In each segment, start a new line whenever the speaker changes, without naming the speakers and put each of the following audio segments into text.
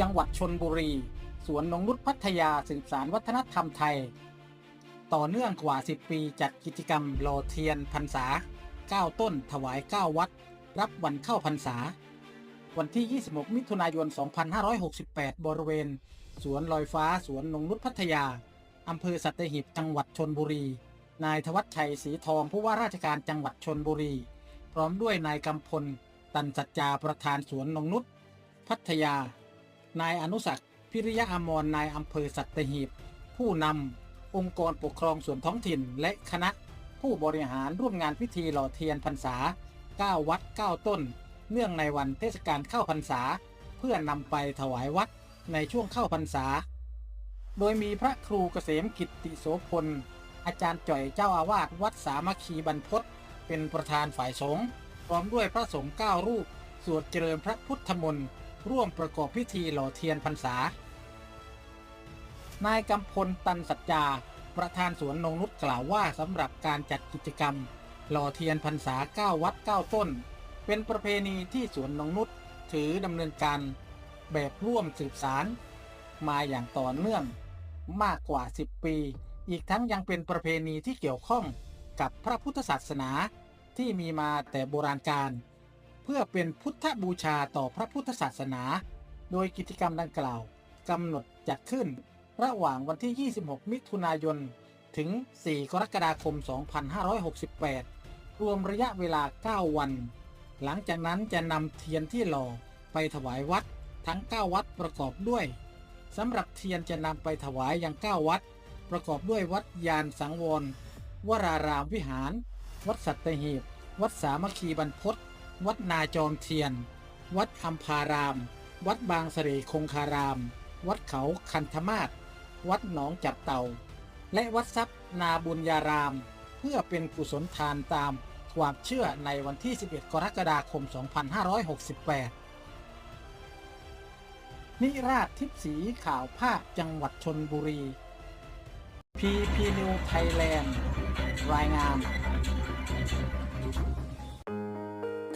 จังหวัดชนบุรี สวนนงนุษพัทยาสืบสารวัฒนธรรมไทย ต่อเนื่องกว่า 10 ปีจัดกิจกรรมโลอเทียนพรรษา 9 ต้นถวาย 9 วัด รับวันเข้าพรรษา วันที่ 26 มิถุนายน 2568 บริเวณ สวนลอยฟ้าสวนนงนุษพัทยาอำเภอสัตหีบจังหวัดชนบุรี นายธวัชชัยศรีทองผู้ว่าราชการจังหวัดชนบุรี พร้อมด้วยนายกำพล ตันสัจจาประธานสวนนงนุษพัทยา นายอนุสักพิริยะอมรนายอำเภอสัตหีบ ผู้นำองค์กรปกครองส่วนท้องถิ่นและคณะผู้บริหารร่วมงานพิธีหล่อเทียนพรรษา 9 วัด 9 ต้น เนื่องในวันเทศกาลเข้าพรรษา เพื่อนำไปถวายวัดในช่วงเข้าพรรษา โดยมีพระครูเกษมกิตติโสพล อาจารย์จ่อยเจ้าอาวาสวัดสามัคคีบรรพตเป็นประธานฝ่ายสงฆ์พร้อมด้วยพระสงฆ์เก้ารูป สวดเจริญพระพุทธมนต์ ร่วมประกอบพิธีหล่อเทียนพรรษา นายกำพลตันสัจจา ประธานสวนนงนุชกล่าวว่าสำหรับการจัดกิจกรรม หล่อเทียนพรรษา 9 วัด 9 ต้น เป็นประเพณีที่สวนนงนุชถือดำเนินการแบบร่วมสืบสารมาอย่างต่อเนื่องมากกว่า 10 ปี อีกทั้งยังเป็นประเพณีที่เกี่ยวข้องกับพระพุทธศาสนาที่มีมาแต่โบราณกาล เพื่อเป็นพุทธบูชาต่อพระพุทธศาสนา โดยกิจกรรมดังกล่าวกำหนดจัดขึ้น ระหว่างวันที่ 26 มิถุนายน ถึง 4 กรกฎาคม 2568 รวมระยะเวลา 9 วัน หลังจากนั้นจะนำเทียนที่หล่อไปถวายวัดทั้ง 9 วัดประกอบด้วยสำหรับเทียนจะนำไปถวายยัง 9 วัด ประกอบด้วยวัดยานสังวร วรารามวิหาร วัดสัตหีบ วัดสามัคคีบรรพต วัดนาจอมเทียน วัดอัมพาราม วัดบางเสร่คงคาราม วัดเขาคันธมาศวัดหนองจับเต่า และวัดทรัพย์นาบุญญาราม เพื่อเป็นกุศลทานตามความเชื่อในวันที่ 11 กรกฎาคม 2568 นิราชทิพย์สีข่าวภาคจังหวัดชนบุรี PP New Thailand รายงาน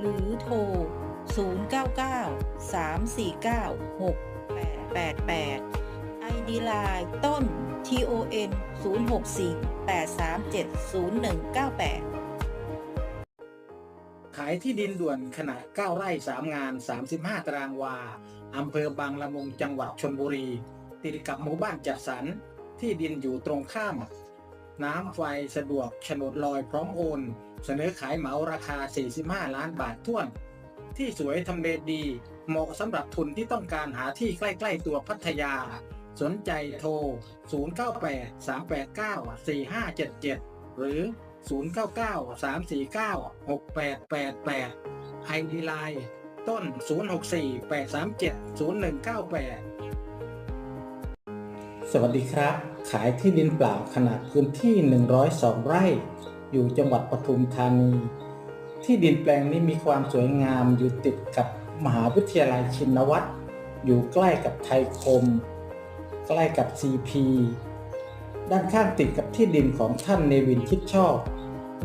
หรือโทร 099 349 6888 ID Line ต้น TON 064 837 0198
ขายที่ดินด่วนขนาด 9 ไร่ 3 งาน 35 ตารางวา อำเภอบางละมุงจังหวัดชนบุรี ติดกับหมู่บ้านจัดสรร ที่ดินอยู่ตรงข้าม น้ำไฟสะดวกโฉนดลอยพร้อมโอน เสนอขายเหมาราคา 45 ล้านบาทท้วน ที่สวยทำเลดี เหมาะสำหรับทุนที่ต้องการหาที่ใกล้ ๆ ตัวพัทยา สนใจโทร 098 389 4577 หรือ 099 349 6888 ID Line ต้น 064 837 0198สวัสดีครับ ขายที่ดินเปล่าขนาดพื้นที่ 102 ไร่ อยู่จังหวัดปทุมธานี ที่ดินแปลงนี้มีความสวยงามอยู่ติดกับมหาวิทยาลัยชินวัตรอยู่ใกล้กับไทยคม ใกล้กับ CP ด้านข้างติดกับที่ดินของท่านเนวินคิดชอบ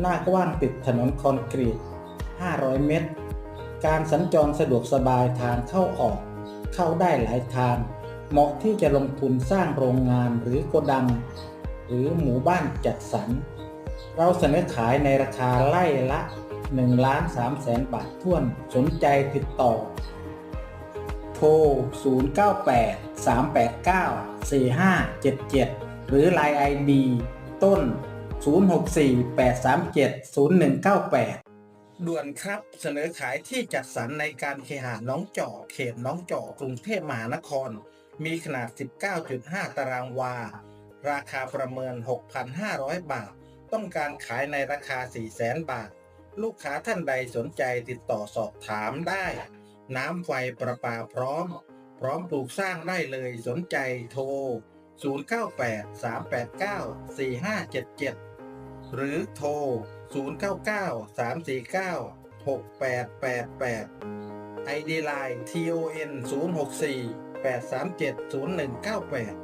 หน้ากว้างติดถนนคอนกรีต 500 เมตร การสัญจรสะดวกสบายทางเข้าออก เข้าได้หลายทาง เหมาะที่จะลงทุนสร้างโรงงานหรือโกดัง หรือหมู่บ้านจัดสรร เราเสนอขายในราคาไล่ละ1ล้าน3แสนบาทท้วนสนใจติดต่อ โทร 098 389 4577 หรือ Line ID ต้น 064 837 0198 ด่วนครับเสนอขายที่จัดสรรในการเคหะน้องจอกเขตน้องจอกกรุงเทพมหานคร มีขนาด 19.5 ตารางวา ราคาประเมิน 6,500 บาท ต้องการขายในราคา 400,000บาท ลูกค้าท่านใดสนใจติดต่อสอบถามได้ น้ำไฟประปาพร้อม พร้อมปลูกสร้างได้เลยสนใจโทร 098 389 4577 หรือโทร 099 349 6888 ID Line TON 064 837 0198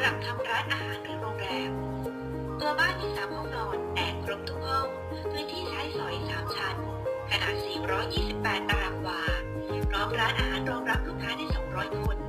หมาะสำหรับทำร้านอาหารหรือโรงแรม ตัวบ้านมีสามห้องนอนแอร์ครบทุกห้อง พื้นที่ใช้สอยสามชั้น ขนาด 428 ตารางวา พร้อมร้านอาหารรองรับลูกค้าได้ 200 คน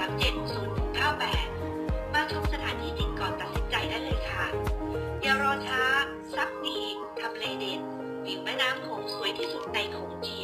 0370098 มาชมสถานที่จริงก่อนตัดสินใจได้เลยค่ะ อยารอช้าซับนี้ทำเลเด็ดริมแม่น้ำโขงสวยที่สุดในของจี